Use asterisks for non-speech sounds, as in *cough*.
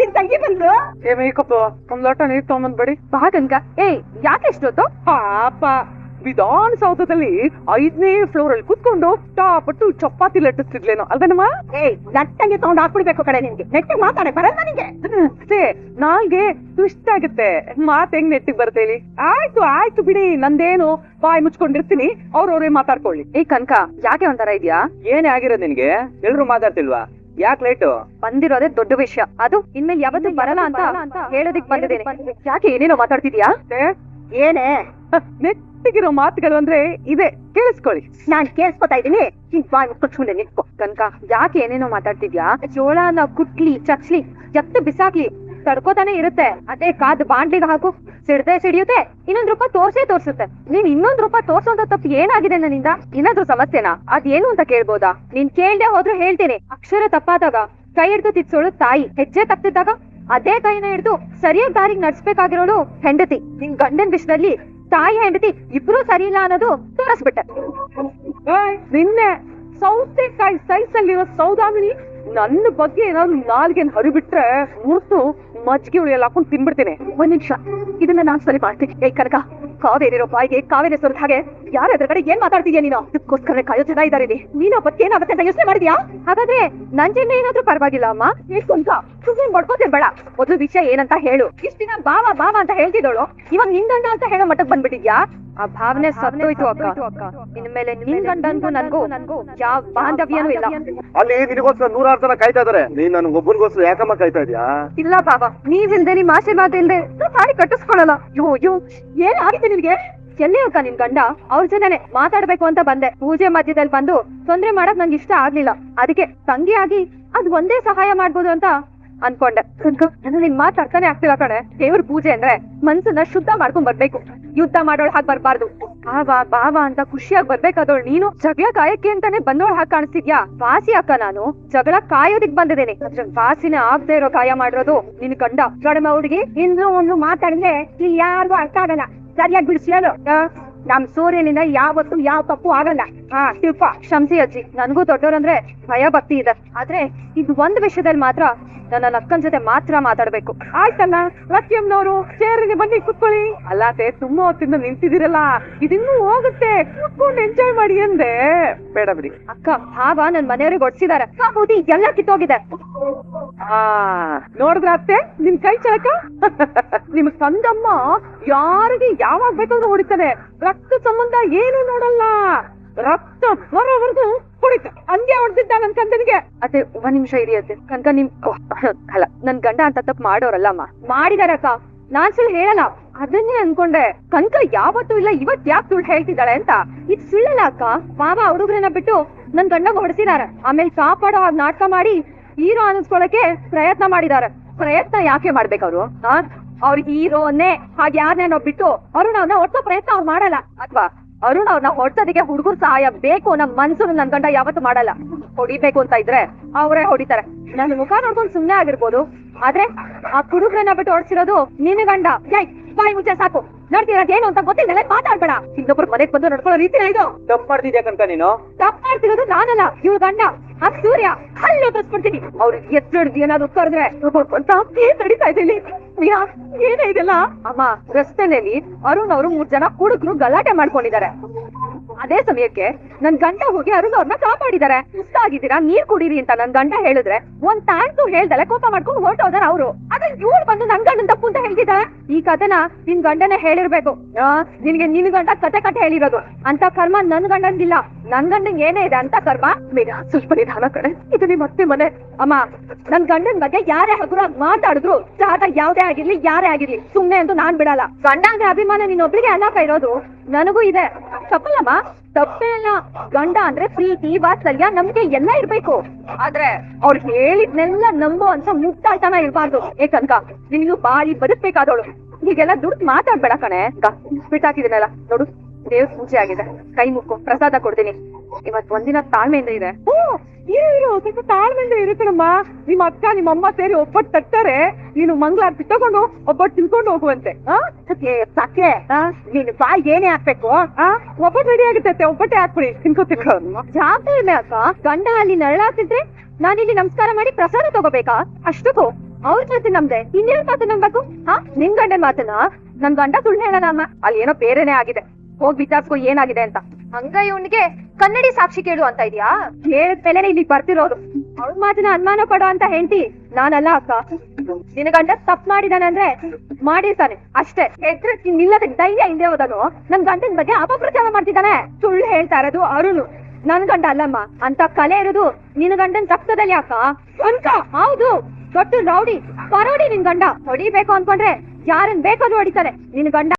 ನಿನ್ ತಂಗಿ ಬಂದ್ಲು? ಏ ಮೇಕಪ್ ಒಂದ್ ಲೋಟ ನೀರ್ ತಗೊಂಬಂದ್ಬೇಡಿ ಬಾ ಗಂಗ. ಏಯ್ ಯಾಕೆ ಎಷ್ಟೊತ್ತು? ಪಾಪ ವಿಧಾನಸೌಧದಲ್ಲಿ ಐದನೇ ಫ್ಲೋರ್ ಅಲ್ಲಿ ಕುತ್ಕೊಂಡು ಟಾಪಟ್ಟು ಚಪಾತಿ ಲಟ್ಟಿಸ್ತಿದ್ಲೇನೋ ಅಲ್ವೇನಮ್ಮ? ಏಯ್ ನಟ್ಟಂಗೆ ತಗೊಂಡ್ ಹಾಕ್ಬಿಡ್ಬೇಕು ಕಡೆ ನಿನ್ಗೆ. ನೆಟ್ಟಿಗೆ ಮಾತಾಡಕ್ ಬರಲ್ಲ ನನಗೆ ಸೇ ನಾಲ್ಗೆ ಟ್ವಿಸ್ಟ್ ಆಗುತ್ತೆ. ಮಾತ್ ಹೆಂಗ್ ನೆಟ್ಟಿಗೆ ಬರ್ತೇಳಿ ಆಯ್ತು ಆಯ್ತು ಬಿಡಿ ನಂದೇನು ಬಾಯ್ ಮುಚ್ಕೊಂಡಿರ್ತೀನಿ ಅವ್ರವ್ರೇ ಮಾತಾಡ್ಕೊಳ್ಳಿ. ಏ ಕನಕ ಯಾಕೆ ಒಂಥರ ಇದ್ಯಾ? ಏನೇ ಆಗಿರೋದು ನಿನ್ಗೆ? ಎಲ್ರು ಮಾತಾಡ್ತಿಲ್ವಾ? ಯಾಕೆ ಲೇಟು ಬಂದಿರೋದೇ ದೊಡ್ಡ ವಿಷಯ. ಅದು ಇನ್ಮೇಲೆ ಯಾವತ್ತು ಬರಲ್ಲ ಅಂತ ಹೇಳೋದಿಕ್ ಬಂದಿದ್ದೀನಿ. ಯಾಕೆ ಏನೇನೋ ಮಾತಾಡ್ತಿದ್ಯಾ? ಏನೇ? ನೆಟ್ಟಿಗಿರೋ ಮಾತುಗಳು ಅಂದ್ರೆ ಇದೆ. ಕೇಳಿಸ್ಕೊಳ್ಳಿ. ನಾನ್ ಕೇಳಿಸ್ಕೊತಾ ಇದೀನಿ ಹಿಂಗ್ ಬಾಯ್ ಮುಚ್ಕೊಂಡೆ ನಿಂತ್ಕೊ. ಕನ್ಕ. ಯಾಕೆ ಏನೇನೋ ಮಾತಾಡ್ತಿದ್ಯಾ? ಜೋಳನ ಕುಟ್ಲಿ ಚಚ್ಲಿ ಎತ್ತು ಬಿಸಾಕ್ಲಿ. ತಡ್ಕೋತಾನೆ ಇರುತ್ತೆ. ಅದೇ ಕಾದ್ ಬಾಂಡ್ಲಿಗೆ ಹಾಕು, ಸಿಡ್ದೆ ಸಿಡಿಯುತ್ತೆ, ಇನ್ನೊಂದ್ ರೂಪ ತೋರ್ಸೇ ತೋರ್ಸುತ್ತೆ. ನೀನ್ ಇನ್ನೊಂದ್ ರೂಪ ತೋರ್ಸೋಂತ ತಪ್ಪು ಏನಾಗಿದೆ ನನ್ನಿಂದ? ಏನಾದ್ರೂ ಸಮಸ್ಯೆನಾ? ಅದೇನು ಅಂತ ಕೇಳ್ಬೋದಾ? ನೀನ್ ಕೇಳ್ದೆ ಹೋದ್ರು ಹೇಳ್ತೀನಿ. ಅಕ್ಷರ ತಪ್ಪಾದಾಗ, ಕೈ ಹಿಡ್ದು ತಿತ್ಸೋಳು ತಾಯಿ, ಹೆಜ್ಜೆ ತಪ್ಪಿದ್ದಾಗ ಅದೇ ಕೈನ ಹಿಡ್ದು ಸರಿಯಾದ ದಾರಿಗೆ ನಡ್ಸ್ಬೇಕಾಗಿರೋಳು ಹೆಂಡತಿ. ನಿನ್ ಗಂಡನ್ ವಿಷಯದಲ್ಲಿ ತಾಯಿ ಹೆಂಡತಿ ಇಬ್ರು ಸರಿ ಇಲ್ಲ ಅನ್ನೋದು ತೋರಿಸ್ಬಿಟ್ಟೆ. ನಿನ್ನೆ ಸೌತೆಕಾಯಿ ಸೈಜ್ ಅಲ್ಲಿರೋ ಸೌದಾಮಿನಿ ನನ್ನ ಬಗ್ಗೆ ಏನಾದ್ರು ನಾಲ್ಗೆನ್ ಹರಿಬಿಟ್ರೆ ಮುರ್ತು ಮಜ್ಜಿಗೆ ಉಳಿಯಲ್ಲ ಹಾಕೊಂಡು ತಿನ್ಬಿಡ್ತೀನಿ. ಒಂದ್ ನಿಮಿಷ. ಇದನ್ನ ನಾನ್ ಸರಿ ಮಾಡ್ತೀನಿ. ಏ ಕನಕ ಕಾವೇರಿರೋ ಬಾಯಿಗೆ ಕಾವೇರಿ ಸೊರದ್ ಹಾಗೆ ಯಾರ ಎದುರುಗಡೆ ಏನ್ ಮಾತಾಡ್ತಿದ್ಯಾ ನೀನು? ಅದಕ್ಕೋಸ್ಕರ ಕಾಯೋ ಜನ ಇದಾರೆ ನೀನು ಅವತ್ತು ಏನಾಗುತ್ತೆ ಅಂತ ಯೋಚನೆ ಮಾಡಿದ್ಯಾ? ಹಾಗಾದ್ರೆ ನನ್ ಜನ ಏನಾದ್ರೂ ಪರವಾಗಿಲ್ಲ ಅಮ್ಮ. ಹೇಳ್ಕೊಂತ ಸುಮ್ಮನೆ ಮಾಡ್ಕೋತೇನ್ ಬೇಡ. ಮೊದಲು ವಿಷಯ ಏನಂತ ಹೇಳು. ಇಷ್ಟ ದಿನ ಬಾವಾ ಬಾವಾ ಅಂತ ಹೇಳ್ತಿದ್ದೋಳು. ಇವಾಗ ನಿಂದಣ್ಣ ಗಂಡ ಅಂತ ಹೇಳೋ ಮಟ್ಟಕ್ ಬಂದ್ಬಿಟ್ಟಿದ್ಯಾ? ಆ ಭಾವನೆ ಸತ್ತೋಯ್ತು ಅಕ್ಕ. ಇನ್ಮೇಲೆ ನಿನ್ ಗಂಡನ್ಗೂ ನನ್ಗೂ ನನ್ಗೂ ಯಾವ ಬಾಂಧವ್ಯನೂ ಇಲ್ಲ. ಅಲ್ಲಿ ನಿನಗೋಸ್ಕರ ನೂರಾರು ಜನ ಕಾಯ್ತಾ ಇದಾರೆ. ನೀನ್ ನನ್ ಒಬ್ಬನಿಗೋಸ್ಕರ ಯಾಕಮ್ಮ ಕಾಯ್ತಾ ಇದ್ಯಾ? ಇಲ್ಲ ಬಾಬಾ ನೀವಿಲ್ದೆ ನಿಮ್ ಆಶೀರ್ವಾದ ಇಲ್ದೆ ಸಾರಿ ತಾಳಿ ಕಟ್ಟಿಸ್ಕೊಳಲ್ಲ ಯೋ ಯೋ ಏನ್ ಆಗಿದೆ ನಿನ್ಗೆ? ಎಲ್ಲಿ ಅಕ್ಕ ನಿನ್ ಗಂಡ? ಅವ್ರ ಜೊತೆನೆ ಮಾತಾಡ್ಬೇಕು ಅಂತ ಬಂದೆ. ಪೂಜೆ ಮಧ್ಯದಲ್ಲಿ ಬಂದು ತೊಂದ್ರೆ ಮಾಡಕ್ ನಂಗೆ ಇಷ್ಟ ಆಗ್ಲಿಲ್ಲ. ಅದಕ್ಕೆ ತಂಗಿ ಆಗಿ ಅದ್ ಒಂದೇ ಸಹಾಯ ಮಾಡ್ಬೋದು ಅಂತ ಅನ್ಕೊಂಡೆ. ನನ್ನ ನಿನ್ ಮಾತ್ ಅರ್ಥನೇ ಆಗ್ತಿಲ್ಲ ಕಣೆ. ದೇವ್ರ ಪೂಜೆ ಅಂದ್ರೆ ಮನ್ಸನ್ನ ಶುದ್ಧ ಮಾಡ್ಕೊಂಡ್ ಬರ್ಬೇಕು. ಯುದ್ಧ ಮಾಡೋಳ್ ಹಾಕ್ ಬರ್ಬಾರ್ದು. ಬಾವಾ ಬಾವಾ ಅಂತ ಖುಷಿಯಾಗಿ ಬರ್ಬೇಕಾದವಳು ನೀನು ಜಗಳ ಕಾಯಕ್ಕೆ ಅಂತಾನೆ ಬಂದೋಳ್ ಹಾಕ್ ಕಾಣಿಸ್ತಿದ್ಯಾ ವಾಸಿ ಅಕ್ಕ ನಾನು. ಜಗಳ ಕಾಯೋದಿಕ್ ಬಂದಿದ್ದೇನೆ. ಅದ್ರ ವಾಸಿನ ಆಗ್ದೇ ಇರೋ ಕಾಯ ಮಾಡಿರೋದು ನಿನ್ ಕಂಡ ಕಡಿಮೆ ಹುಡುಗಿ, ಇನ್ನು ಒಂದು ಮಾತಾಡಿದ್ರೆ ಇಲ್ಲಿ ಯಾರಿಗೂ ಅರ್ಥ ಆಗಲ್ಲ. ಸರಿಯಾಗಿ ಬಿಡಿಸಿ ಹೇಳು. ನಮ್ ಸೂರ್ಯನಿಂದ ಯಾವತ್ತು ಯಾವ ತಪ್ಪು ಆಗಲ್ಲ. ಹಾ ಶಿಲ್ಪ ಕ್ಷಮಿಸಿ ಅಜ್ಜಿ ನನ್ಗೂ ದೊಡ್ಡವ್ರಂದ್ರೆ ಭಯ ಭಕ್ತಿ ಇದೆ. ಆದ್ರೆ ಇದ್ ಒಂದ್ ವಿಷಯದಲ್ಲಿ ಮಾತ್ರ ನನ್ನ ಅಕ್ಕನ್ ಜೊತೆ ಮಾತ್ರ ಮಾತಾಡ್ಬೇಕು. ಆಯ್ತಲ್ಲ ಲಕ್ಕಿಯಮ್ಮನವರು ಚೇರಿಗೆ ಬನ್ನಿ ಕುತ್ಕೊಳ್ಳಿ. ಅಲ್ಲಾತೆ ತುಂಬಾ ಹೊತ್ತಿಂದ ನಿಂತಿದಿರಲ್ಲ ಇದಿನ್ನೂ ಹೋಗುತ್ತೆ. ಕೂತ್ಕೊಂಡು ಎಂಜಾಯ್ ಮಾಡಿ ಅಂದೆ. ಬೇಡ ಬಿಡಿ. ಅಕ್ಕ ಭಾವ ನನ್ ಮನೆಯವ್ರಿಗೆ ಒಡ್ಸಿದಾರೆ. ಹೌದು ಎಲ್ಲ ಕಿತ್ತೋಗಿದೆ. ಆ ನೋಡಿದ್ರ ಅತ್ತೆ? ನಿನ್ ಕೈ ಚಳಕ? *laughs* ನಿಮ್ ತಂದಮ್ಮ ಯಾರಿಗೆ ಯಾವಾಗ ಬೇಕಾದ್ರೂ ಹೊಡಿತಾನೆ ರಕ್ತ ಸಂಬಂಧ ಏನು ನೋಡಲ್ಲ. ರಕ್ತ ಬರೋವರೆಗೂ ಹೊಡಿತ. ಹಂಗೆ ಹೊಡೆದಿದ್ದ ನನ್ ಕಂದನಿಗೆ. ಅದೇ ಒಂದ್ ನಿಮಿಷ ಇರಿ ಅದೇ ಕನಕ ನಿಮ್ ಅಲ್ಲ ನನ್ ಗಂಡ ಅಂತ ತಪ್ಪು ಮಾಡೋರಲ್ಲಮ್ಮ ಮಾಡಿದಾರಕ್ಕ ನಾನ್ ಸುಳ್ಳು ಹೇಳಲ್ಲ. ಅದನ್ನೇ ಅನ್ಕೊಂಡೆ. ಕನಕ ಯಾವತ್ತೂ ಇಲ್ಲ ಇವತ್ ಯಾಕೆ ಸುಳ್ಳು ಹೇಳ್ತಿದ್ದಾಳೆ ಅಂತ. ಇದ್ ಸುಳ್ಳಲ್ಲ ಅಕ್ಕ. ಬಾಬಾ ಹುಡುಗರನ್ನ ಬಿಟ್ಟು ನನ್ ಗಂಡಗ ಹೊಡೆಸಿದಾರೆ. ಆಮೇಲೆ ಕಾಪಾಡೋ ನಾಟಕ ಮಾಡಿ ಹೀರೋ ಅನ್ನಿಸ್ಕೊಳಕ್ಕೆ ಪ್ರಯತ್ನ ಮಾಡಿದಾರೆ. ಪ್ರಯತ್ನ ಯಾಕೆ ಮಾಡ್ಬೇಕವ್ರು? ಅವ್ರ ಹೀರೋನೇ ಹಾಗೆ ಯಾರನ್ನೇನೋ ಬಿಟ್ಟು ಅರುಣ್ ಅವ್ರನ್ನ ಹೊಡ್ಸೋ ಪ್ರಯತ್ನ ಅವ್ರು ಮಾಡಲ್ಲ. ಅಥವಾ ಅರುಣ್ ಅವ್ರನ್ನ ಹೊಡ್ಸೋದಕ್ಕೆ ಹುಡುಗರು ಸಹಾಯ ಬೇಕು ನಮ್ ಮನ್ಸು ನನ್ ಗಂಡ ಯಾವತ್ತು ಮಾಡಲ್ಲ. ಹೊಡಿಬೇಕು ಅಂತ ಇದ್ರೆ ಅವರೇ ಹೊಡಿತಾರೆ. ನನ್ನ ಮುಖ ನೋಡ್ಕೊಂಡು ಸುಮ್ನೆ ಆಗಿರ್ಬೋದು. ಆದ್ರೆ ಆ ಹುಡುಗ್ರನ್ನ ಬಿಟ್ಟು ಹೊಡ್ಸಿರೋದು ನಿನ್ನ ಗಂಡ. ಏಯ್ ಬಾಯಿ ಮುಂಚೆ ಸಾಕು. ನೋಡ್ತೀರ ಏನು ಅಂತ ಗೊತ್ತಿಲ್ಲ ಮಾತಾಡ್ಬೇಡ. ಇನ್ನೊಬ್ರು ಮನೆಗ್ ಬಂದು ನಡ್ಕೊಳ್ಳೋ ರೀತಿ ಇದು. ತಪ್ಪು ಮಾಡ್ತಿದ್ಯಾ ಕನ್ಕ ನೀನು? ತಪ್ಪು ಮಾಡ್ತಿರೋದು ನಾನಲ್ಲ. ಇವ್ರ ಗಂಡ. ಆ ಸೂರ್ಯ ಅಲ್ಲಿ ತೋರಿಸ್ಬಿಡ್ತೀನಿ. ಅವ್ರಿಗೆ ಎತ್ತಿಡ್ದು ಏನಾದ್ರು ಕರೆದ್ರೆ ಅಂತ ಏನ್ ಮೀರಾ, ಏನೇ ಇದೆಲ್ಲ? ಅಮ್ಮ ರಸ್ತೆನಲ್ಲಿ ಅರುಣ್ ಅವರು ಮೂರ್ ಜನ ಕುಡುಕರು ಗಲಾಟೆ ಮಾಡ್ಕೊಂಡಿದ್ದಾರೆ. ಅದೇ ಸಮಯಕ್ಕೆ ನನ್ ಗಂಡ ಹೋಗಿ ಅರುಣ್ ಅವ್ರನ್ನ ಕಾಪಾಡಿದ್ದಾರೆ. ಸುಸ್ತಾಗಿದ್ದೀರಾ ನೀರ್ ಕುಡೀರಿ ಅಂತ ನನ್ ಗಂಡ ಹೇಳಿದ್ರೆ ಒಂದ್ ತಾಂತು ಹೇಳ್ದಲೆ ಕೋಪ ಮಾಡ್ಕೊಂಡು ಹೊರಟೋದಾರ ಅವ್ರು. ಅದ್ರ ಇವ್ರು ಬಂದು ನನ್ ಗಂಡನ್ ತಪ್ಪು ಅಂತ ಹೇಳ್ತಿದ್ದಾರೆ ಈ ಕಥೆನ ನಿನ್ ಗಂಡನೇ ಹೇಳಿರ್ಬೇಕು. ನಿನ್ಗೆ ನಿನ್ ಗಂಡ ಕತೆ ಕತೆ ಹೇಳಿರೋದು. ಅಂತ ಕರ್ಮ ನನ್ ಗಂಡಂದಿಲ್ಲ. ನನ್ ಗಂಡನ್ ಏನೇ ಇದೆ ಅಂತ ಕರ್ಮ? ಮೀರಾ, ಸ್ವಲ್ಪ ನಿಧಾನ ಕಡೆ ಇದು ನಿಮ್ ಅತ್ತೆ ಮನೆ. ಅಮ್ಮ, ನನ್ ಗಂಡನ್ ಬಗ್ಗೆ ಯಾರೇ ಹಗುರ ಮಾತಾಡಿದ್ರು ಜಾಗ ಯಾವ್ದೇ ಆಗಿರ್ಲಿ, ಯಾರೇ ಆಗಿರ್ಲಿ, ಸುಮ್ನೆ ಅಂತೂ ನಾನ್ ಬಿಡಲ್ಲ. ಗಂಡಂಗೆ ಅಭಿಮಾನ ಅಭಿಮಾನ ನೀನೊಬ್ಳಿಗೆ ಅಲ್ಲಪ್ಪ ಇರೋದು? ನನಗೂ ಇದೆ. ತಪ್ಪಲ್ಲಮ್ಮ? ತಪ್ಪೇ ಗಂಡ ಅಂದ್ರೆ ಪ್ರೀತಿ, ವಾತ್ಸಲ್ಯ ನಮ್ಗೆ ಎಲ್ಲ ಇರ್ಬೇಕು. ಆದ್ರೆ ಅವ್ರು ಹೇಳಿದ್ನೆಲ್ಲ ನಂಬೋ ಅಂತ ಮುಟ್ಟಾಳ್ತನ ಇರ್ಬಾರ್ದು. ಏಕಂಕ ನೀನು ಬಾಳಿ ಬದುಕ್ಬೇಕಾದವಳು ಈಗೆಲ್ಲ ದುಡ್ಡು ಮಾತಾಡ್ಬೇಡ ಕಣೆ. ಬಿಟ್ಟಾಕಿದ್ದೀನಲ್ಲ ನೋಡು. ದೇವ್ರ ಪೂಜೆ ಆಗಿದೆ. ಕೈ ಮುಕ್ಕು ಪ್ರಸಾದ ಕೊಡ್ತೀನಿ. ಇವತ್ ಒಂದಿನ ತಾಳ್ಮೆಯಿಂದ ಇದೆ. ಓ ಇರು ಇರು ಸ್ವಲ್ಪ ತಾಳ್ಮೆಯಿಂದ ನಿಮ್ಮ. ಅಕ್ಕ ನಿಮ್ಮ ಅಮ್ಮ ಸೇರಿ ಒಬ್ಬಟ್ಟು ತಟ್ತಾರೆ. ನೀನು ಮಂಗಳಾರತಿ ತಗೊಂಡು ಒಬ್ಬಟ್ಟು ತಿನ್ಕೊಂಡು ಹೋಗುವಂತೆ. ಆ? ನೀನ್ ಬಾಯ್ ಏನೇ ಹಾಕ್ಬೇಕು? ಒಬ್ಬಟ್ಟು ರೆಡಿ ಆಗುತ್ತೆ ಒಬ್ಬಟ್ಟೆ ಹಾಕ್ಬಿಡಿ. ತಿನ್ಕೋ ತಿನ್ಕೋ. ಇಲ್ಲ ಅಕ್ಕ. ಗಂಡ ಅಲ್ಲಿ ನರಳಾತಿದ್ರೆ ನಾನಿಲ್ಲಿ ನಮಸ್ಕಾರ ಮಾಡಿ ಪ್ರಸಾದ ತಗೋಬೇಕಾ? ಅಷ್ಟಕ್ಕೂ. ಅವ್ರ ಜೊತೆ ನಮ್ದೆ ಇನ್ನೇನ್ ಮಾತು ನಂಬಬೇಕು ಹಾ? ನಿನ್ ಗಂಡನ್ ಮಾತನ ನನ್ ಗಂಡ ಸುಳ್ಳು ಹೇಳಲ್ಲ ಅಮ್ಮ. ಅಲ್ಲಿ ಏನೋ ಬೇರೆನೆ ಆಗಿದೆ. ಹೋಗ್ ವಿಚಾರಿಸ್ಕೊ ಏನಾಗಿದೆ ಅಂತ. ಹಂಗ ಇವನ್ಗೆ ಕನ್ನಡಿ ಸಾಕ್ಷಿ ಕೇಳು ಅಂತ ಇದೆಯಾ? ಹೇಳಿದ್ಮೇಲೆ ಇಲ್ಲಿ ಬರ್ತಿರೋದು. ಅವ್ಳ ಮಾತಿನ ಅನುಮಾನ ಕೊಡೋ ಅಂತ ಹೆಂಡತಿ ನಾನಲ್ಲ ಅಕ್ಕ. ನಿನ್ನ ಗಂಡ ತಪ್ಪು ಮಾಡಿದಾನಂದ್ರೆ ಮಾಡಿರ್ತಾನೆ, ಅಷ್ಟೇ. ಹೆದ್ರ ನಿಲ್ಲದ ಧೈರ್ಯ ಹಿಂದೆ ಹೋದನು ನನ್ ಗಂಡನ ಬಗ್ಗೆ ಅಪಪ್ರಚಾರ ಮಾಡ್ತಿದ್ದಾನೆ. ಸುಳ್ಳು ಹೇಳ್ತಾ ಇರೋದು ಅರುಣು. ನನ್ ಗಂಡ ಅಲ್ಲಮ್ಮ, ಅಂತ ಕಲೆ ಇರೋದು ನಿನ್ನ ಗಂಡನ್ ರಕ್ತದಲ್ಲಿ ಅಕ್ಕ. ಅಂತ ಹೌದು. ದೊಡ್ಡ ರೌಡಿ. ಪರೋಡಿ ನಿನ್ ಗಂಡ. ಹೊಡಿಬೇಕು ಅನ್ಕೊಂಡ್ರೆ ಯಾರನ್ ಬೇಕಾದ್ರೂ ಹೊಡಿತಾನೆ ನಿನ್ ಗಂಡ